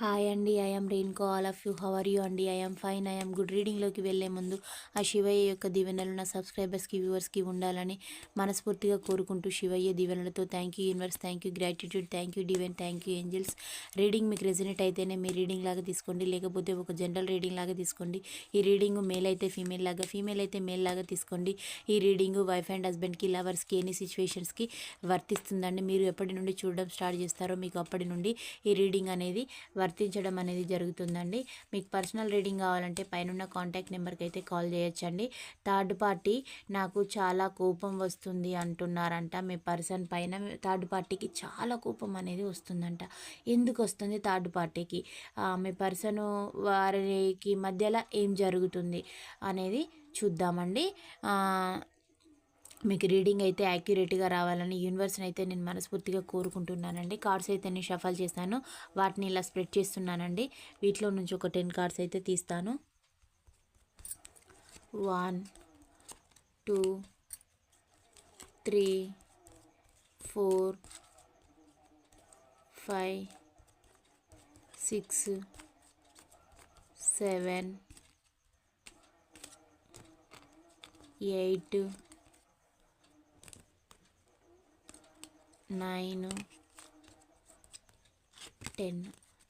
Hi అండి. I'm రెయిన్కో all of you. How are you అండి? I'm fine. I'm good. రీడింగ్లోకి వెళ్ళే ముందు ఆ శివయ్య యొక్క దీవెనలు నా సబ్స్క్రైబర్స్కి వ్యూవర్స్కి ఉండాలని మనస్ఫూర్తిగా కోరుకుంటూ శివయ్య దీవెనలతో thank you universe thank you gratitude thank you divine thank you angels reading మీకు రెజినేట్ అయితేనే మీ రీడింగ్ లాగా తీసుకోండి. లేకపోతే ఒక జనరల్ రీడింగ్ లాగా తీసుకోండి. ఈ రీడింగ్ మేల్ అయితే ఫీమేల్ లాగా ఫీమేల్ అయితే మేల్ లాగా తీసుకోండి. ఈ రీడింగ్ వైఫ్ అండ్ హస్బెండ్కి లవర్స్కి ఎనీ సిచ్యువేషన్స్కి వర్తిస్తుందండి. మీరు ఎప్పటి నుండి చూడడం స్టార్ట్ చేస్తారో మీకు అప్పటి నుండి ఈ రీడింగ్ అనేది వర్తించడం అనేది జరుగుతుందండి. మీకు పర్సనల్ రీడింగ్ కావాలంటే పైన కాంటాక్ట్ నెంబర్కి అయితే కాల్ చేయొచ్చండి. థర్డ్ పార్టీ నాకు చాలా కోపం వస్తుంది అంటున్నారంట. మీ పర్సన్ పైన థర్డ్ పార్టీకి చాలా కోపం అనేది వస్తుందంట. ఎందుకు వస్తుంది థర్డ్ పార్టీకి? మీ పర్సన్ వారికి మధ్యలో ఏం జరుగుతుంది అనేది చూద్దామండి. మీకు రీడింగ్ అయితే యాక్యురేట్గా రావాలని యూనివర్స్ని అయితే నేను మనస్ఫూర్తిగా కోరుకుంటున్నానండి. కార్డ్స్ అయితే నేను షఫల్ చేస్తాను. వాటిని ఇలా స్ప్రెడ్ చేస్తున్నానండి. వీటిలో నుంచి ఒక టెన్ కార్డ్స్ అయితే తీస్తాను. One two three four five six seven eight nine ten.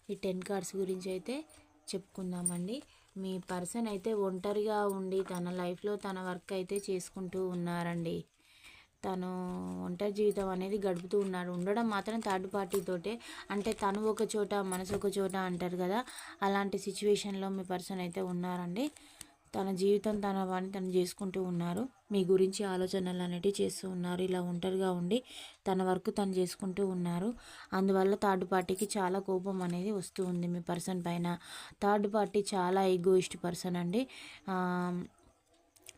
ఈ టెన్ కార్డ్స్ గురించి అయితే చెప్పుకుందామండి. మీ పర్సన్ అయితే ఒంటరిగా ఉండి తన లైఫ్లో తన వర్క్ అయితే చేసుకుంటూ ఉన్నారండి. తను ఒంటరి జీవితం అనేది గడుపుతూ ఉన్నాడు. ఉండడం మాత్రం థర్డ్ పార్టీతోటే అంటే తను ఒక చోట మనసు ఒక చోట అంటారు కదా. అలాంటి సిచ్యువేషన్లో మీ పర్సన్ అయితే ఉన్నారండి. తన జీవితం తన పని తను చేసుకుంటూ ఉన్నారు. మీ గురించి ఆలోచనలు అనేటివి చేస్తూ ఉన్నారు. ఇలా ఒంటరిగా ఉండి తన వర్క్ తను చేసుకుంటూ ఉన్నారు. అందువల్ల థర్డ్ పార్టీకి చాలా కోపం అనేది వస్తూ ఉంది మీ పర్సన్ పైన. థర్డ్ పార్టీ చాలా ఈగోయిస్ట్ పర్సన్ అండి.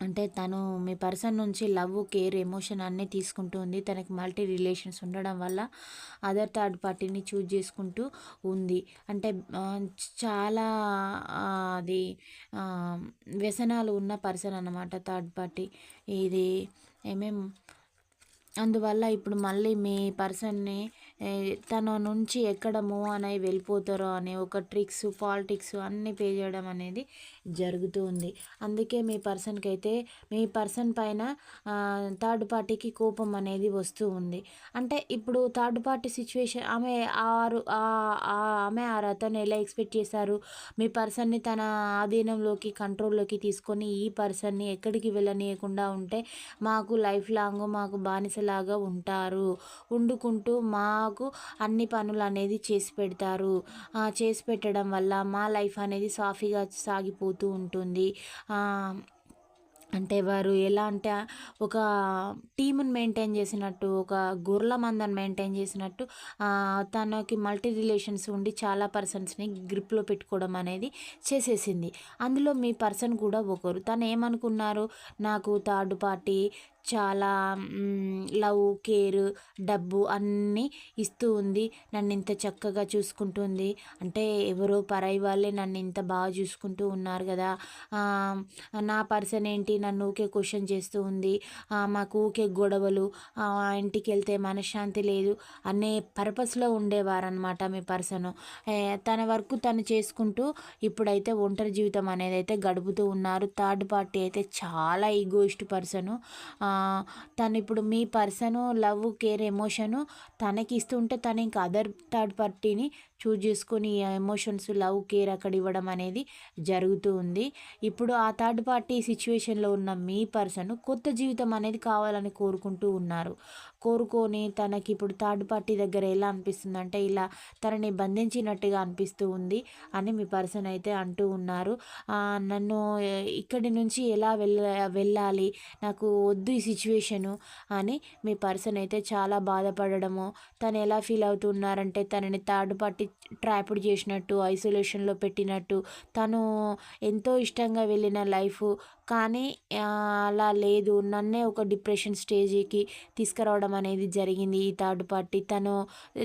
అంటే తను మీ పర్సన్ నుంచి లవ్ కేర్ ఎమోషన్ అన్నీ తీసుకుంటూ ఉంది. తనకి మల్టీ రిలేషన్స్ ఉండడం వల్ల అదర్ థర్డ్ పార్టీని చూజ్ చేసుకుంటూ ఉంది. అంటే చాలా అది వ్యసనాలు ఉన్న పర్సన్ అన్నమాట థర్డ్ పార్టీ. ఇది ఏమేం అందువల్ల ఇప్పుడు మళ్ళీ మీ పర్సన్ని తన నుంచి ఎక్కడ మూవ్ అని వెళ్ళిపోతారో అనే ఒక ట్రిక్స్ పాలిటిక్స్ అన్నీ పే చేయడం అనేది జరుగుతూ ఉంది. అందుకే మీ పర్సన్కి అయితే మీ పర్సన్ పైన థర్డ్ పార్టీకి కోపం అనేది వస్తూ ఉంది. అంటే ఇప్పుడు థర్డ్ పార్టీ సిచ్యువేషన్ ఆమె ఆరు ఆమె ఆరు అతను ఎలా ఎక్స్పెక్ట్ చేశారు? మీ పర్సన్ని తన ఆధీనంలోకి కంట్రోల్లోకి తీసుకొని ఈ పర్సన్ని ఎక్కడికి వెళ్ళనీయకుండా ఉంటే మాకు లైఫ్ లాంగ్ మాకు బానిసలాగా ఉంటారు. వండుకుంటూ మాకు అన్ని పనులు అనేది చేసి పెడతారు. చేసి పెట్టడం వల్ల మా లైఫ్ అనేది సాఫీగా సాగిపోతూ ఉంటుంది. అంటే వారు ఎలా అంటే ఒక టీముని మెయింటైన్ చేసినట్టు ఒక గొర్రెల మందని మెయింటైన్ చేసినట్టు తనకి మల్టీ రిలేషన్స్ ఉండి చాలా పర్సన్స్ని గ్రిప్లో పెట్టుకోవడం అనేది చేసేసింది. అందులో మీ పర్సన్ కూడా ఒకరు. తను ఏమనుకున్నారు? నాకు థర్డ్ పార్టీ చాలా లవ్ కేర్ డబ్బు అన్నీ ఇస్తూ ఉంది. నన్ను ఇంత చక్కగా చూసుకుంటుంది. అంటే ఎవరో పరాయి వాళ్ళే నన్ను ఇంత బాగా చూసుకుంటూ ఉన్నారు కదా. నా పర్సన్ ఏంటి? నన్ను ఊకే క్వశ్చన్ చేస్తూ ఉంది. మాకు ఊకే గొడవలు. ఇంటికి వెళ్తే మనశ్శాంతి లేదు అనే పర్పస్లో ఉండేవారనమాట మీ పర్సన్. తన వర్క్ తను చేసుకుంటూ ఇప్పుడైతే ఒంటరి జీవితం అనేది అయితే గడుపుతూ ఉన్నారు. థర్డ్ పార్టీ అయితే చాలా ఈగోయిస్ట్ పర్సను. తను ఇప్పుడు మీ పర్సన్ లవ్ కేర్ ఎమోషను తనకి ఇస్తుంటే తను ఇంకా అదర్ థర్డ్ పార్టీని చూజ్ చేసుకొని ఎమోషన్స్ లవ్ కేర్ అక్కడ ఇవ్వడం అనేది జరుగుతూ ఉంది. ఇప్పుడు ఆ థర్డ్ పార్టీ సిచ్యువేషన్లో ఉన్న మీ పర్సన్ కొత్త జీవితం అనేది కావాలని కోరుకుంటూ ఉన్నారు. కోరుకొని తనకి ఇప్పుడు థర్డ్ పార్టీ దగ్గర ఎలా అనిపిస్తుంది అంటే ఇలా తనని బంధించినట్టుగా అనిపిస్తూ ఉంది అని మీ పర్సన్ అయితే అంటూ ఉన్నారు. నన్ను ఇక్కడి నుంచి ఎలా వెళ్ళ వెళ్ళాలి నాకు వద్దు ఈ సిచ్యువేషను అని మీ పర్సన్ అయితే చాలా బాధపడడము తను ఎలా ఫీల్ అవుతున్నారంటే తనని థర్డ్ పార్టీ ట్రాప్డ్ చేసినట్టు ఐసోలేషన్లో పెట్టినట్టు తను ఎంతో ఇష్టంగా వెళ్ళిన లైఫ్ కానీ అలా లేదు. నన్నే ఒక డిప్రెషన్ స్టేజ్కి తీసుకురావడం అనేది జరిగింది. ఈ థర్డ్ పార్టీ తను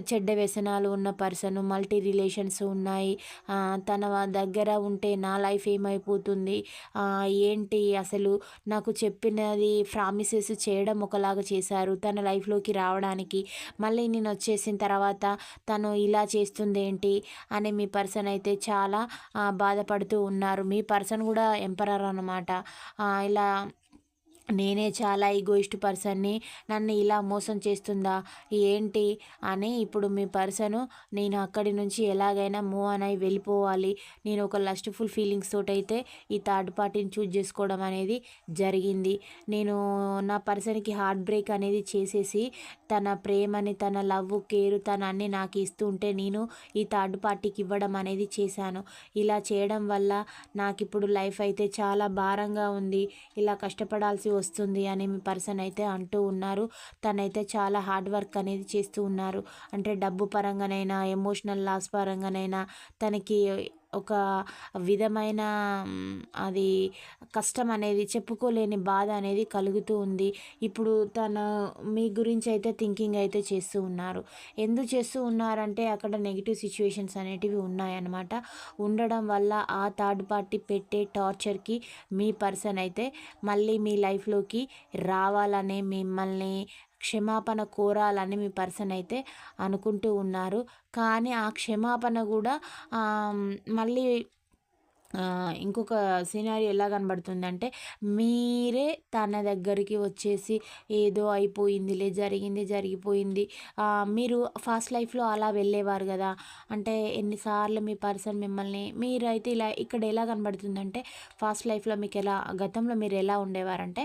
చెడ్డ వ్యసనాలు ఉన్న పర్సన్ మల్టీ రిలేషన్స్ ఉన్నాయి. తన దగ్గర ఉంటే నా లైఫ్ ఏమైపోతుంది? ఏంటి అసలు నాకు చెప్పినది ప్రామిసెస్ చేయడం ఒకలాగా చేశారు తన లైఫ్లోకి రావడానికి. మళ్ళీ నేను వచ్చేసిన తర్వాత తను ఇలా చేస్తుంది ఏంటి అని మీ పర్సన్ అయితే చాలా బాధపడుతూ ఉన్నారు. మీ పర్సన్ కూడా ఎంపరర్ అనమాట ఇలా నేనే చాలా ఈగోయిస్ట్ పర్సన్ని నన్ను ఇలా మోసం చేస్తుందా? ఏంటి? అని ఇప్పుడు మీ పర్సను నేను అక్కడి నుంచి ఎలాగైనా మూవ్ అని అయి వెళ్ళిపోవాలి. నేను ఒక లస్ట్ఫుల్ ఫీలింగ్స్ తోటైతే ఈ థర్డ్ పార్టీని చూజ్ చేసుకోవడం అనేది జరిగింది. నేను నా పర్సన్కి హార్ట్ బ్రేక్ అనేది చేసేసి తన ప్రేమని తన లవ్ కేర్ తన అన్ని నాకు ఇస్తూ ఉంటే నేను ఈ థర్డ్ పార్టీకి ఇవ్వడం అనేది చేశాను. ఇలా చేయడం వల్ల నాకు ఇప్పుడు లైఫ్ అయితే చాలా భారంగా ఉంది. ఇలా కష్టపడాల్సి వస్తుంది అని మీ పర్సన్ అయితే అంటూ ఉన్నారు. తనైతే చాలా హార్డ్ వర్క్ అనేది చేస్తూ ఉన్నారు. అంటే డబ్బు పరంగానైనా ఎమోషనల్ లాస్ పరంగానైనా తనకి ఒక విధమైన అది కష్టం అనేది చెప్పుకోలేని బాధ అనేది కలుగుతూ ఉంది. ఇప్పుడు తన మీ గురించి అయితే థింకింగ్ అయితే చేస్తూ ఉన్నారు. ఎందుకు చేస్తూ ఉన్నారంటే అక్కడ నెగిటివ్ సిచ్యువేషన్స్ అనేటివి ఉన్నాయన్నమాట. ఉండడం వల్ల ఆ థర్డ్ పార్టీ పెట్టే టార్చర్కి మీ పర్సన్ అయితే మళ్ళీ మీ లైఫ్లోకి రావాలనే మిమ్మల్ని క్షమాపణ కోరాలని మీ పర్సన్ అయితే అనుకుంటూ ఉన్నారు. కానీ ఆ క్షమాపణ కూడా మళ్ళీ ఇంకొక సినారీ ఎలా కనబడుతుందంటే మీరే తన దగ్గరికి వచ్చేసి ఏదో అయిపోయిందిలే జరిగింది జరిగిపోయింది. మీరు ఫాస్ట్ లైఫ్లో అలా వెళ్ళేవారు కదా. అంటే ఎన్నిసార్లు మీ పర్సన్ మిమ్మల్ని మీరైతే ఇలా ఇక్కడ ఎలా కనబడుతుందంటే ఫాస్ట్ లైఫ్లో మీకు ఎలా గతంలో మీరు ఎలా ఉండేవారంటే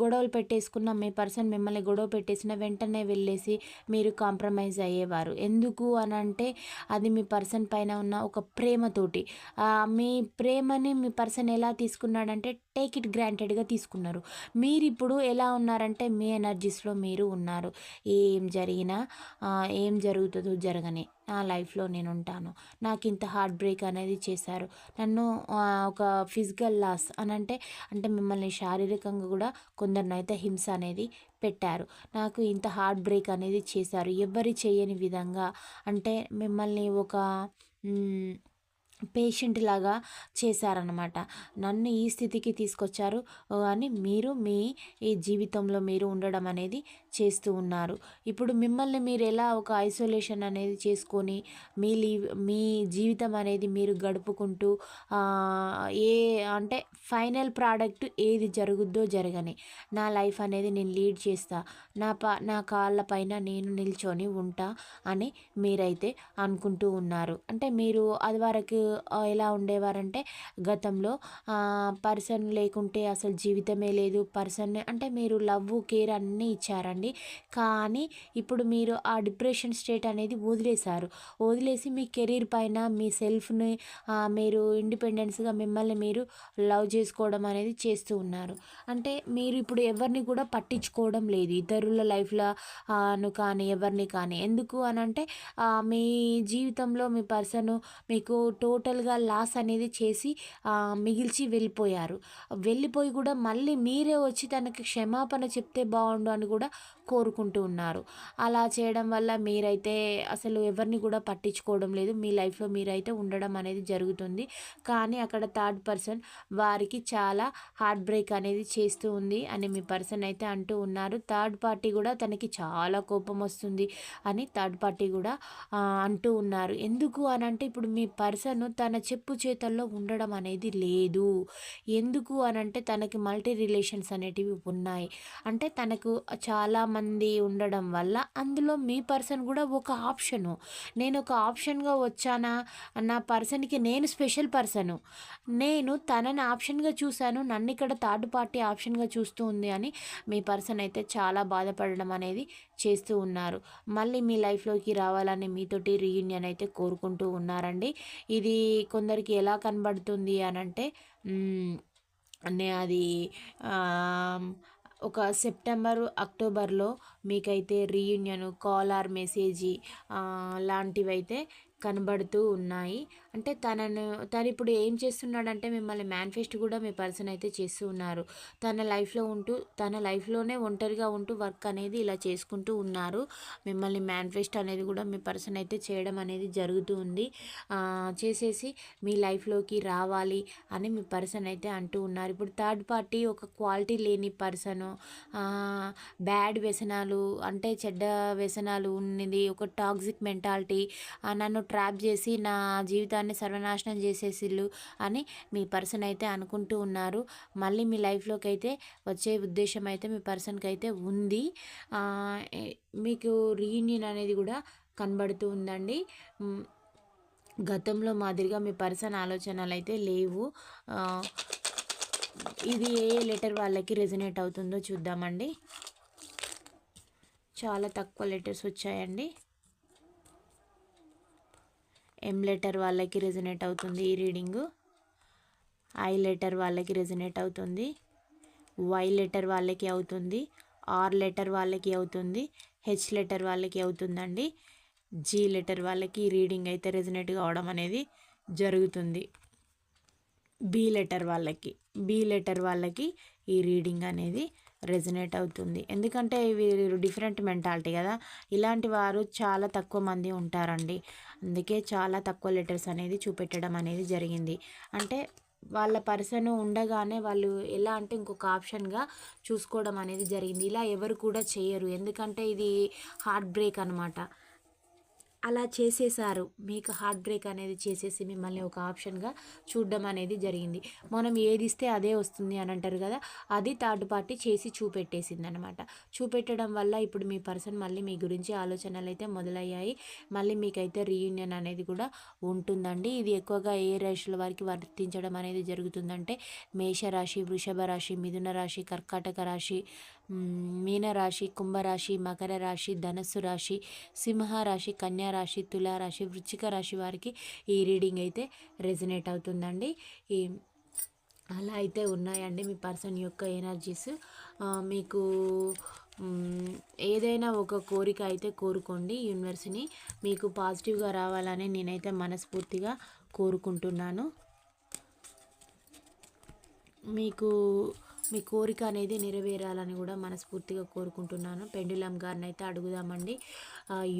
గొడవలు పెట్టేసుకున్న మీ పర్సన్ మిమ్మల్ని గొడవ పెట్టేసిన వెంటనే వెళ్ళేసి మీరు కాంప్రమైజ్ అయ్యేవారు. ఎందుకు అని అంటే అది మీ పర్సన్ పైన ఉన్న ఒక ప్రేమతోటి. మీ ప్రేమని మీ పర్సన్ ఎలా తీసుకున్నాడంటే టేక్ ఇట్ గ్రాంటెడ్గా తీసుకున్నారు. మీరు ఇప్పుడు ఎలా ఉన్నారంటే మీ ఎనర్జీస్లో మీరు ఉన్నారు. ఏం జరిగినా ఏం జరుగుతుందో జరగని. నా లైఫ్లో నేను ఉంటాను నాకు ఇంత హార్ట్ బ్రేక్ అనేది చేశారు. నన్ను ఒక ఫిజికల్ లాస్ అని అంటే అంటే మిమ్మల్ని శారీరకంగా కూడా కొందరినైతే హింస అనేది పెట్టారు. నాకు ఇంత హార్ట్ బ్రేక్ అనేది చేశారు. ఎవరి చేయని విధంగా. అంటే మిమ్మల్ని ఒక పేషెంట్ లాగా చేశారనమాట నన్ను ఈ స్థితికి తీసుకొచ్చారు అని మీరు మీ ఈ జీవితంలో మీరు ఉండడం అనేది చేస్తూ ఉన్నారు. ఇప్పుడు మిమ్మల్ని మీరు ఎలా ఒక ఐసోలేషన్ అనేది చేసుకొని మీ లీవ్ మీ జీవితం అనేది మీరు గడుపుకుంటూ ఏ అంటే ఫైనల్ ప్రోడక్ట్ ఏది జరుగుద్దో జరగని నా లైఫ్ అనేది నేను లీడ్ చేస్తా నా పా నా కాళ్ళ పైన నేను నిల్చొని ఉంటా అని మీరైతే అనుకుంటూ ఉన్నారు. అంటే మీరు అది వరకు ఎలా ఉండేవారంటే గతంలో పర్సన్ లేకుంటే అసలు జీవితమే లేదు. పర్సన్ అంటే మీరు లవ్ కేర్ అన్నీ ఇచ్చారండి. కానీ ఇప్పుడు మీరు ఆ డిప్రెషన్ స్టేట్ అనేది వదిలేశారు. వదిలేసి మీ కెరీర్ పైన మీ సెల్ఫ్ని మీరు ఇండిపెండెన్స్గా మిమ్మల్ని మీరు లవ్ చేసుకోవడం అనేది చేస్తూ ఉన్నారు. అంటే మీరు ఇప్పుడు ఎవరిని కూడా పట్టించుకోవడం లేదు. ఇతరుల లైఫ్లోను కానీ ఎవరిని కానీ. ఎందుకు అని అంటే మీ జీవితంలో మీ పర్సన్ మీకు టోటల్గా లాస్ అనేది చేసి మిగిల్చి వెళ్ళిపోయారు. వెళ్ళిపోయి కూడా మళ్ళీ మీరే వచ్చి తనకి క్షమాపణ చెప్తే బాగుండు అని కూడా కోరుకుంటూ ఉన్నారు. అలా చేయడం వల్ల మీరైతే అసలు ఎవరిని కూడా పట్టించుకోవడం లేదు. మీ లైఫ్లో మీరైతే ఉండడం అనేది జరుగుతుంది. కానీ అక్కడ థర్డ్ పర్సన్ వారికి చాలా హార్ట్ బ్రేక్ అనేది చేస్తూ ఉంది అని మీ పర్సన్ అయితే అంటూ ఉన్నారు. థర్డ్ పార్టీ కూడా తనకి చాలా కోపం వస్తుంది అని థర్డ్ పార్టీ కూడా అంటూ ఉన్నారు. ఎందుకు అని అంటే ఇప్పుడు మీ పర్సన్ తన చెప్పు చేతల్లో ఉండడం అనేది లేదు. ఎందుకు అని అంటే తనకి మల్టీ రిలేషన్స్ అనేటివి ఉన్నాయి. అంటే తనకు చాలామంది ఉండడం వల్ల అందులో మీ పర్సన్ కూడా ఒక ఆప్షను. నేను ఒక ఆప్షన్గా వచ్చానా నా పర్సన్కి నేను స్పెషల్ పర్సను. నేను తనని ఆప్షన్గా చూశాను. నన్ను ఇక్కడ థర్డ్ పార్టీ ఆప్షన్గా చూస్తూ ఉంది అని మీ పర్సన్ అయితే చాలా బాధపడడం అనేది చేస్తూ ఉన్నారు. మళ్ళీ మీ లైఫ్లోకి రావాలని మీతోటి రీయూనియన్ అయితే కోరుకుంటూ ఉన్నారండి. ఇది కొందరికి ఎలా కనబడుతుంది అని అంటే అది ఒక సెప్టెంబర్ అక్టోబర్లో మీకైతే రీయూనియన్ కాల్ ఆర్ మెసేజీ లాంటివి అయితే కనబడుతూ ఉన్నాయి. అంటే తనను తను ఇప్పుడు ఏం చేస్తున్నాడంటే మిమ్మల్ని మేనిఫెస్ట్ కూడా మీ పర్సన్ అయితే చేస్తూ ఉన్నారు. తన లైఫ్లో ఉంటూ తన లైఫ్లోనే ఒంటరిగా ఉంటూ వర్క్ అనేది ఇలా చేసుకుంటూ ఉన్నారు. మిమ్మల్ని మేనిఫెస్ట్ అనేది కూడా మీ పర్సన్ అయితే చేయడం అనేది జరుగుతూ ఉంది. చేసేసి మీ లైఫ్లోకి రావాలి అని మీ పర్సన్ అయితే అంటూ ఉన్నారు. ఇప్పుడు థర్డ్ పార్టీ ఒక క్వాలిటీ లేని పర్సను బ్యాడ్ వ్యసనాలు అంటే చెడ్డ వ్యసనాలు ఉన్నది ఒక టాక్సిక్ మెంటాలిటీ నన్ను ట్రాప్ చేసి నా జీవితాన్ని సర్వనాశనం చేసేసిళ్ళు అని మీ పర్సన్ అయితే అనుకుంటూ ఉన్నారు. మళ్ళీ మీ లైఫ్లోకి అయితే వచ్చే ఉద్దేశం అయితే మీ పర్సన్కి అయితే ఉంది మీకు రీయూనియన్ అనేది కూడా కనబడుతూ ఉందండి. గతంలో మాదిరిగా మీ పర్సన్ ఆలోచనలు అయితే లేవు. ఇది ఏ లెటర్ వాళ్ళకి రెజినేట్ అవుతుందో చూద్దామండి. చాలా తక్కువ లెటర్స్ వచ్చాయండి. ఎం లెటర్ వాళ్ళకి రెజినేట్ అవుతుంది ఈ రీడింగు ఐ లెటర్ వాళ్ళకి రెజినేట్ అవుతుంది. వై లెటర్ వాళ్ళకి అవుతుంది. ఆర్ లెటర్ వాళ్ళకి అవుతుంది. హెచ్ లెటర్ వాళ్ళకి అవుతుందండి. జీ లెటర్ వాళ్ళకి రీడింగ్ అయితే రెజినేట్ కావడం అనేది జరుగుతుంది. బి లెటర్ వాళ్ళకి. బి లెటర్ వాళ్ళకి ఈ రీడింగ్ అనేది రెజినేట్ అవుతుంది. ఎందుకంటే వీరు డిఫరెంట్ మెంటాలిటీ కదా. ఇలాంటి వారు చాలా తక్కువ మంది ఉంటారండి. అందుకే చాలా తక్కువ లెటర్స్ అనేది చూపెట్టడం అనేది జరిగింది. అంటే వాళ్ళ పర్సన్ ఉండగానే వాళ్ళు ఎలా అంటే ఇంకొక ఆప్షన్గా చూసుకోవడం అనేది జరిగింది. ఇలా ఎవరు కూడా చేయరు. ఎందుకంటే ఇది హార్ట్ బ్రేక్ అనమాట అలా చేసేసారు. మీకు హార్ట్ బ్రేక్ అనేది చేసేసి మిమ్మల్ని ఒక ఆప్షన్గా చూడడం అనేది జరిగింది. మనం ఏది ఇస్తే అదే వస్తుంది అని అంటారు కదా అది థర్డ్ పార్టీ చేసి చూపెట్టేసింది అనమాట చూపెట్టడం వల్ల ఇప్పుడు మీ పర్సన్ మళ్ళీ మీ గురించి ఆలోచనలు అయితే మొదలయ్యాయి. మళ్ళీ మీకైతే రీయూనియన్ అనేది కూడా ఉంటుందండి. ఇది ఎక్కువగా ఏ రాశుల వారికి వర్తించడం అనేది జరుగుతుందంటే మేషరాశి వృషభ రాశి మిథున రాశి కర్కాటక రాశి మీనరాశి కుంభరాశి మకర రాశి ధనస్సు రాశి సింహరాశి కన్యా రాశి తులారాశి వృచ్చిక రాశి వారికి ఈ రీడింగ్ అయితే రెజినేట్ అవుతుందండి. ఈ అలా అయితే ఉన్నాయండి మీ పర్సన్ యొక్క ఎనర్జీస్. మీకు ఏదైనా ఒక కోరిక అయితే కోరుకోండి యూనివర్స్ని. మీకు పాజిటివ్గా రావాలని నేనైతే మనస్ఫూర్తిగా కోరుకుంటున్నాను. మీకు మీ కోరిక అనేది నెరవేరాలని కూడా మనస్ఫూర్తిగా కోరుకుంటున్నాను. పెండులం గారిని అయితే అడుగుదామండి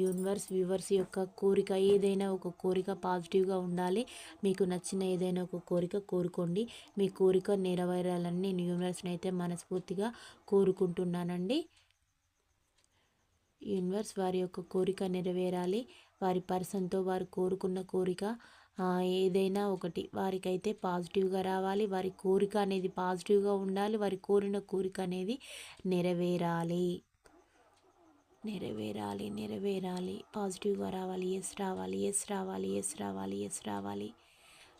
యూనివర్స్ వ్యూవర్స్ యొక్క కోరిక ఏదైనా ఒక కోరిక పాజిటివ్గా ఉండాలి. మీకు నచ్చిన ఏదైనా ఒక కోరిక కోరుకోండి. మీ కోరిక నెరవేరాలని నేను యూనివర్స్ని అయితే మనస్ఫూర్తిగా కోరుకుంటున్నానండి. యూనివర్స్ వారి యొక్క కోరిక నెరవేరాలి. వారి పర్సన్తో వారు కోరుకున్న కోరిక ఏదైనా ఒకటి వారికైతే పాజిటివ్గా రావాలి వారి కోరిక అనేది పాజిటివ్గా ఉండాలి వారి కోరిన కోరిక అనేది నెరవేరాలి నెరవేరాలి నెరవేరాలి పాజిటివ్గా రావాలి ఎస్ రావాలి ఎస్ రావాలి ఎస్ రావాలి ఎస్ రావాలి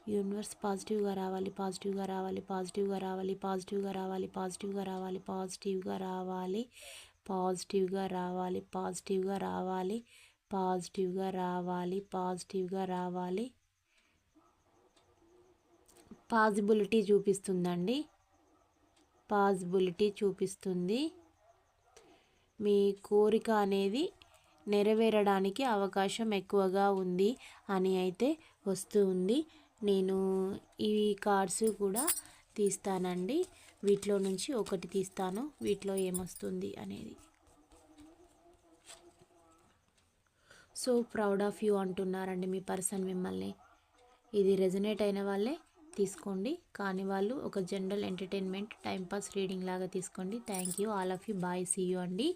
యూనివర్స్ పాజిటివ్గా రావాలి పాజిటివ్గా రావాలి పాజిటివ్గా రావాలి పాజిటివ్గా రావాలి పాజిటివ్గా రావాలి పాజిటివ్గా రావాలి పాజిటివ్గా రావాలి పాజిటివ్గా రావాలి పాజిటివ్గా రావాలి పాజిటివ్గా రావాలి పాజిబిలిటీ చూపిస్తుందండి. పాజిబిలిటీ చూపిస్తుంది. మీ కోరిక అనేది నెరవేరడానికి అవకాశం ఎక్కువగా ఉంది అని అయితే వస్తూ ఉంది. నేను ఈ కార్డ్స్ కూడా తీస్తానండి. వీటిలో నుంచి ఒకటి తీస్తాను. వీటిలో ఏమొస్తుంది అనేది. సో ప్రౌడ్ ఆఫ్ యూ అంటున్నారండి మీ పర్సన్ మిమ్మల్ని. ఇది రెజనేట్ అయిన వాళ్ళే. తీసుకోండి. కానీ వాళ్ళు ఒక జనరల్ ఎంటర్టైన్మెంట్ టైంపాస్ రీడింగ్ లాగా తీసుకోండి. Thank you. All of you. Bye. See you అండి.